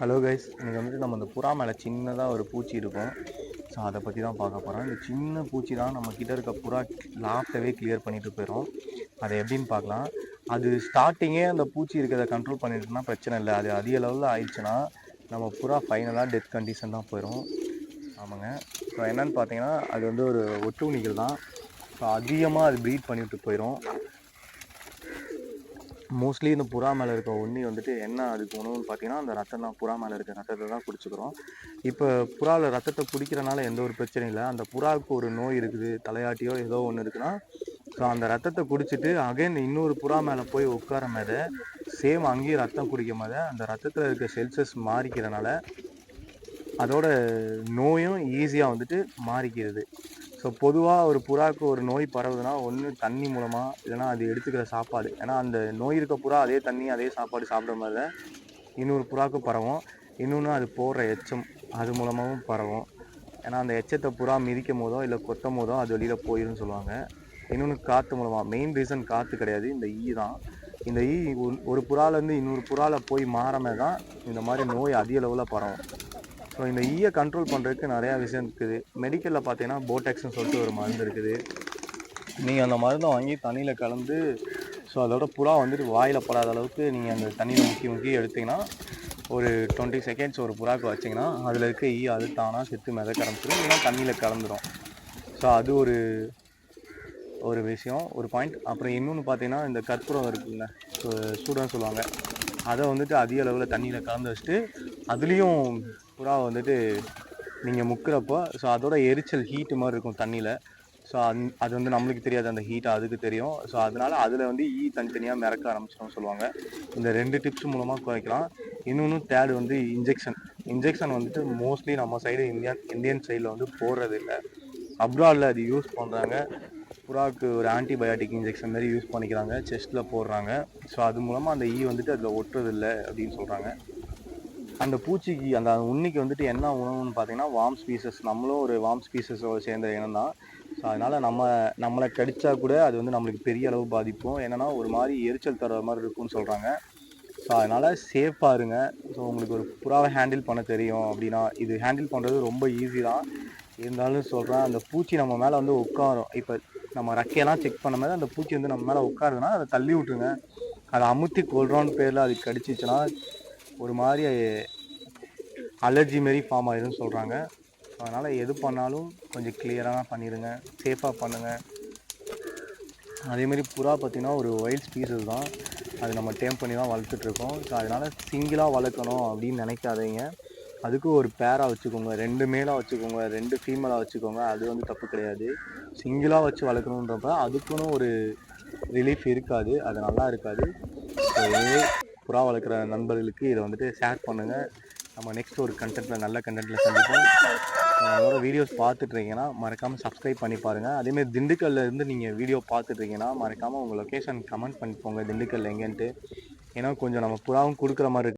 Hello guys இன்றைக்கி வந்துட்டு நம்ம அந்த புறா மேலே சின்னதாக ஒரு பூச்சி இருக்கும். ஸோ அதை பற்றி தான் பார்க்க போகிறோம் இந்த சின்ன பூச்சி தான் நம்ம கிட்ட இருக்க புறா லாஃப்டவே கிளியர் பண்ணிட்டு போயிடும் அதை எப்படின்னு பார்க்கலாம். அது ஸ்டார்டிங்கே அந்த பூச்சி இருக்கிறத கண்ட்ரோல் பண்ணிட்டுனா பிரச்சனை இல்லை. அது அதிக லெவலில் ஆயிடுச்சுன்னா நம்ம புறா ஃபைனலாக டெத் கண்டிஷன் தான் போயிடும் ஆமாங்க. ஸோ என்னன்னு பார்த்தீங்கன்னா அது வந்து ஒரு ஒட்டுண்ணிகள் தான். ஸோ அதிகமாக அது ப்ரீட் பண்ணிட்டு போயிடும் மோஸ்ட்லி இந்த புறா மேலே இருக்க உண்ணி வந்துட்டு என்ன அதுக்கு உணவுன்னு பார்த்தீங்கன்னா அந்த ரத்தம் தான் புறா மேலே இருக்க ரத்தத்தை தான் குடிச்சுக்கிறோம். இப்போ புறாவில் ரத்தத்தை குடிக்கிறனால எந்த ஒரு பிரச்சனையும் இல்லை. அந்த புறாவுக்கு ஒரு நோய் இருக்குது தலையாட்டியோ ஏதோ ஒன்று இருக்குன்னா ஸோ அந்த ரத்தத்தை குடிச்சிட்டு அகைன் இன்னொரு புறா மேலே போய் உட்கார மேத சேம் அங்கேயும் ரத்தம் குடிக்கும் போது அந்த ரத்தத்தில் இருக்க செல்சஸ் மாறிக்கிறனால அதோட நோயும் ஈஸியாக வந்துட்டு மாறிக்கிறது. ஸோ பொதுவாக ஒரு புறாவுக்கு ஒரு நோய் பரவுதுன்னா ஒன்று தண்ணி மூலமாக இல்லைன்னா அது எடுத்துக்கிற சாப்பாடு. ஏன்னா அந்த நோய் இருக்க புறா அதே தண்ணி அதே சாப்பாடு சாப்பிட்ற மாதிரி தான் இன்னொரு புறாவுக்கு பரவும். இன்னொன்று அது போடுற எச்சம் அது மூலமாகவும் பரவும். ஏன்னா அந்த எச்சத்தை புறா மிதிக்கும் போதோ இல்லை கொத்தும் போதோ அது வெளியில் போயிடும்னு சொல்லுவாங்க. இன்னொன்று காற்று மூலமாக மெயின் ரீசன் காற்று கிடையாது இந்த ஈ தான். இந்த ஈ ஒரு- புறாலேருந்து இன்னொரு புறாவில் போய் மாறமே தான் இந்த மாதிரி நோய் அதிக அளவில் பரவும். ஸோ இந்த e ஈயை கண்ட்ரோல் பண்ணுறதுக்கு நிறையா விஷயம் இருக்குது. மெடிக்கலில் பார்த்தீங்கன்னா போட்டெக்ஸ்னு சொல்லிட்டு ஒரு மருந்து இருக்குது. நீங்கள் அந்த மருந்தை வாங்கி தண்ணியில் கலந்து ஸோ அதோட புறா வந்துட்டு வாயில் படாத அளவுக்கு நீங்கள் அந்த தண்ணியில் முக்கி முக்கி எடுத்தீங்கன்னா ஒரு டுவெண்ட்டி செகண்ட்ஸ் ஒரு புறாக்கு வச்சிங்கன்னா அதில் இருக்க ஈ அது தானாக செத்து மிதக்க ஆரம்பிச்சிடும். இல்லைன்னா தண்ணியில் கலந்துடும் ஸோ அது ஒரு ஒரு விஷயம் ஒரு பாயிண்ட் அப்புறம் இன்னொன்று பார்த்தீங்கன்னா இந்த கற்பூரம் இருக்குல்ல ஸோ சூடான்னு சொல்லுவாங்க. அதை வந்துட்டு அதிக அளவில் தண்ணியில் கலந்து வச்சுட்டு அதுலேயும் புறா வந்துட்டு நீங்கள் முக்கிறப்போ ஸோ அதோட எரிச்சல் ஹீட்டு மாதிரி இருக்கும் தண்ணியில். ஸோ அந் அது வந்து நம்மளுக்கு தெரியாது அந்த ஹீட் அதுக்கு தெரியும். ஸோ அதனால் அதில் வந்து ஈ தனித்தனியாக மிறக்க ஆரம்பிச்சிடும் சொல்லுவாங்க. இந்த ரெண்டு டிப்ஸ் மூலமாக குறைக்கலாம். இன்னொன்று தேர்டு வந்து இன்ஜெக்ஷன் இன்ஜெக்ஷன் வந்துட்டு மோஸ்ட்லி நம்ம சைடு இந்தியன் இந்தியன் சைடில் வந்து போடுறது இல்லை. அப்ராடில் அது யூஸ் பண்ணுறாங்க புறாவுக்கு ஒரு ஆன்டிபயோட்டிக் இன்ஜெக்ஷன் மாதிரி யூஸ் பண்ணிக்கிறாங்க செஸ்ட்டில் போடுறாங்க. ஸோ அது மூலமாக அந்த ஈ வந்துட்டு அதில் ஒட்டுறதில்லை அப்படின்னு சொல்கிறாங்க அந்த பூச்சிக்கு அந்த உண்ணிக்கு வந்துட்டு என்ன உணவுன்னு பார்த்தீங்கன்னா வாம் ஸ்பீசஸ் நம்மளும் ஒரு வாம் ஸ்பீசஸோட சேர்ந்த இனம் தான். ஸோ அதனால் நம்ம நம்மளை கடிச்சா கூட அது வந்து நம்மளுக்கு பெரிய அளவு பாதிப்போம். என்னன்னா ஒரு மாதிரி எரிச்சல் தர மாதிரி இருக்கும்னு சொல்கிறாங்க ஸோ அதனால் சேஃபாக இருங்க. ஸோ உங்களுக்கு ஒரு புறாவை ஹேண்டில் பண்ண தெரியும் அப்படின்னா இது ஹேண்டில் பண்ணுறது ரொம்ப ஈஸி தான். இருந்தாலும் சொல்கிறேன் அந்த பூச்சி நம்ம மேலே வந்து உட்காரும். இப்போ நம்ம ரெக்கையெல்லாம் செக் பண்ண மாதிரி அந்த பூச்சி வந்து நம்ம மேலே உட்காருதுன்னா அதை தள்ளி விட்டுருங்க. அதை அமுத்தி கொள்றோன்னு பேரில் அது கடிச்சிச்சுன்னா ஒரு மாதிரி அலர்ஜி மாரி ஃபார்ம் ஆயிரும்னு சொல்கிறாங்க அதனால் எது பண்ணாலும் கொஞ்சம் கிளியராக பண்ணிடுங்க சேஃபாக பண்ணுங்கள் அதேமாரி புறா பார்த்திங்கன்னா ஒரு வைல்ட் ஸ்பீசஸ் தான். அது நம்ம டேம் பண்ணி தான் வளர்த்துட்ருக்கோம் ஸோ அதனால் சிங்கிளாக வளர்க்கணும் அப்படின்னு நினைக்காதீங்க. அதுக்கு ஒரு பேராக வச்சுக்கோங்க. ரெண்டு மேலாக வச்சுக்கோங்க. ரெண்டு ஃபீமேலாக வச்சுக்கோங்க. அது வந்து தப்பு கிடையாது. சிங்கிளாக வச்சு வளர்க்கணுன்றப்ப அதுக்குன்னு ஒரு ரிலீஃப் இருக்காது. அது நல்லா இருக்காது. புறா வளர்க்குற நண்பர்களுக்கு இதை வந்துட்டு ஷேர் பண்ணுங்கள் நம்ம நெக்ஸ்ட் ஒரு கண்டென்ட்டில் நல்ல கண்டென்ட்டில் சந்திப்போம். நம்மளோட வீடியோஸ் பார்த்துட்ருக்கீங்கன்னா மறக்காமல் சப்ஸ்கிரைப் பண்ணி பாருங்கள் அதேமாதிரி திண்டுக்கல்லேருந்து நீங்கள் வீடியோ பார்த்துட்ருக்கீங்கன்னா மறக்காமல் உங்கள் லொக்கேஷன் கமெண்ட் பண்ணி போங்க திண்டுக்கல் எங்கேன்ட்டு. ஏன்னா கொஞ்சம் நம்ம புறாவும் கொடுக்குற மாதிரி